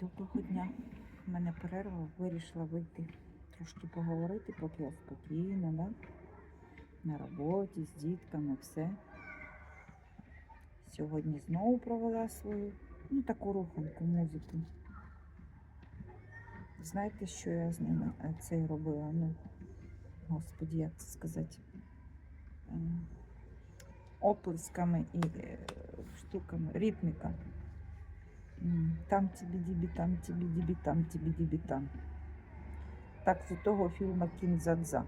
Доброго дня. У мене перерва, вирішила вийти трошки поговорити, поки я спокійна, да? на роботі, з дітками, все. Сьогодні знову провела свою ну, таку руханку музику. Знаєте, що я з ними е, це робила? Ну, господі, як це сказати? Ем, Оплесками і е, штуками, ритміка. Там тібі дібі, там тібі дібі, там тібі дібі там. Так з того фільму Кінзадза.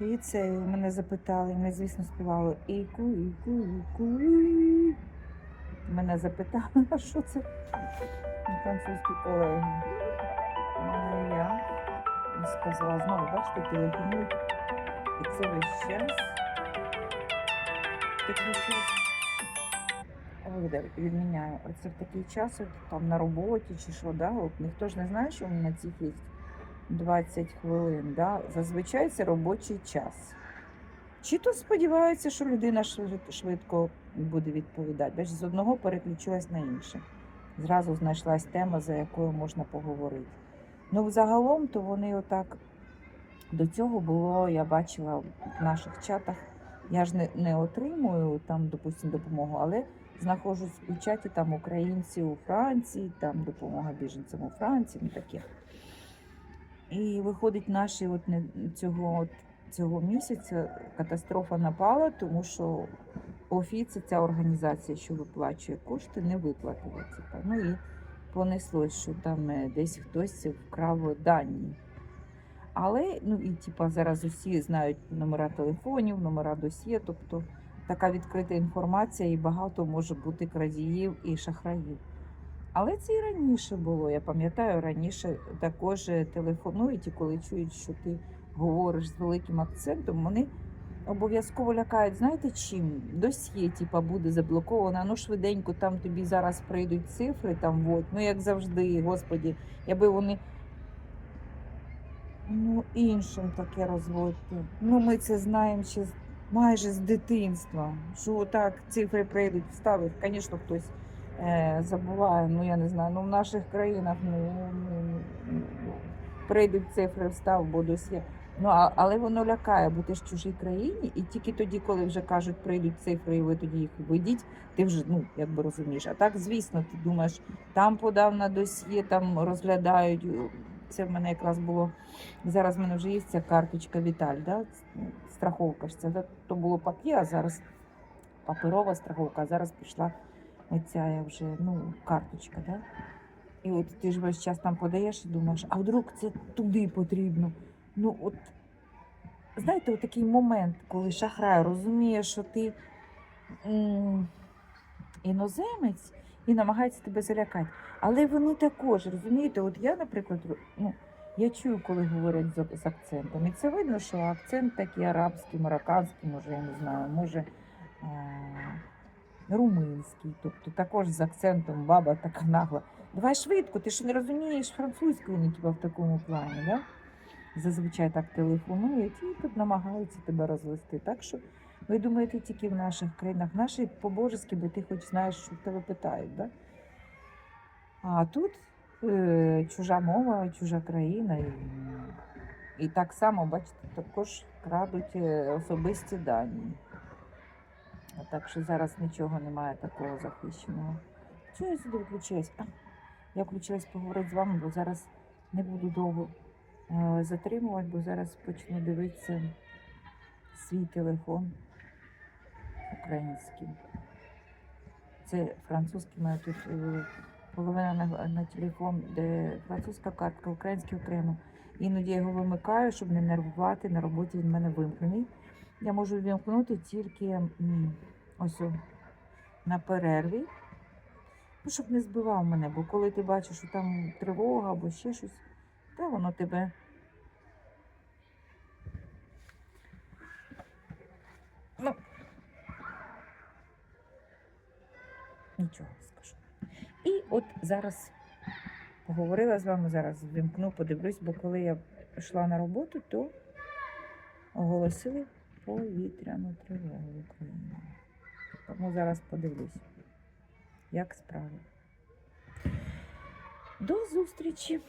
І це мене запитали, ми, звісно, співали іку, іку, іку. Мене запитали, а що це? Французькі колеги. Ну, я сказала, знову, бачите, телефонують. І це весь час. Ой, відміняю. Це в такий час, от, там на роботі чи що, да? От, ніхто ж не знає, що на цих є 20 хвилин. Да? Зазвичай це робочий час. Чи то сподіваються, що людина швидко буде відповідати. Бачиш, з одного переключилась на інше. Зразу знайшлась тема, за якою можна поговорити. Ну, взагалом, то вони отак до цього було, я бачила в наших чатах. Я ж не, не отримую там, допустимо, допомогу, але знаходжусь у чаті там українці у Франції, там допомога біженцям у Франції, ну таке. І виходить, наші от не цього, от цього місяця катастрофа напала, тому що офіці, ця організація, що виплачує кошти, не виплатила. Типа. Ну і понеслось, що там е, десь хтось вкрав дані. Але ну і типа зараз усі знають номера телефонів, номера досьє, тобто така відкрита інформація, і багато може бути крадіїв і шахраїв. Але це і раніше було. Я пам'ятаю, раніше також е, телефонують, і коли чують, що ти говориш з великим акцентом, вони обов'язково лякають. Знаєте чим? Досьє, типа, буде заблоковано. Ну швиденько там тобі зараз прийдуть цифри, там вот. Ну як завжди, господі, якби вони. Ну, іншим таке розводьте. Ну, ми це знаємо ще майже з дитинства. Що так цифри прийдуть, вставить. Звісно, хтось е, забуває, ну я не знаю, ну в наших країнах ну, прийдуть цифри, встав, бо досі. Ну, а, але воно лякає, бо ти ж в чужій країні, і тільки тоді, коли вже кажуть, прийдуть цифри, і ви тоді їх видіть, ти вже ну якби розумієш. А так, звісно, ти думаєш, там подав на досьє, там розглядають. Це в мене якраз було. Зараз в мене вже є ця карточка Віталь, да? страховка ж це то було папір, а зараз паперова страховка, а зараз пішла оця вже ну, карточка. Да? І от ти ж весь час там подаєш і думаєш, а вдруг це туди потрібно. Ну, от знаєте, от такий момент, коли шахрай розуміє, що ти м, іноземець і намагається тебе залякати. Але вони також, розумієте, от я, наприклад, ну, я чую, коли говорять з, з акцентом. І це видно, що акцент такий арабський, марокканський, може, я не знаю, може е- румунський, тобто також з акцентом баба така нагла. Давай швидко, ти ж не розумієш французькою, ну, типа в такому плані, да? Зазвичай так телефонують і тут намагаються тебе розвести. Так що ви думаєте, тільки в наших країнах, наші по-божески, бо ти хоч знаєш, що тебе питають, да? А тут е, чужа мова, чужа країна. І, і так само, бачите, також крадуть е, особисті дані. Так що зараз нічого немає такого захищеного. Чого я сюди включилась? А, я включилась поговорити з вами, бо зараз не буду довго е, затримувати, бо зараз почну дивитися свій телефон український. Це французький мене тут е, половина на, на телефон, де французька картка, український окремо. Іноді я його вимикаю, щоб не нервувати. На роботі він в мене вимкнений. Я можу вимкнути тільки ось на перерві. Ну, щоб не збивав мене, бо коли ти бачиш, що там тривога або ще щось, та воно тебе. Нічого не скажу. І от зараз поговорила з вами, зараз вимкну, подивлюсь, бо коли я йшла на роботу, то оголосили повітряну тривогу в Україні. Тому зараз подивлюсь. як справи. До зустрічі!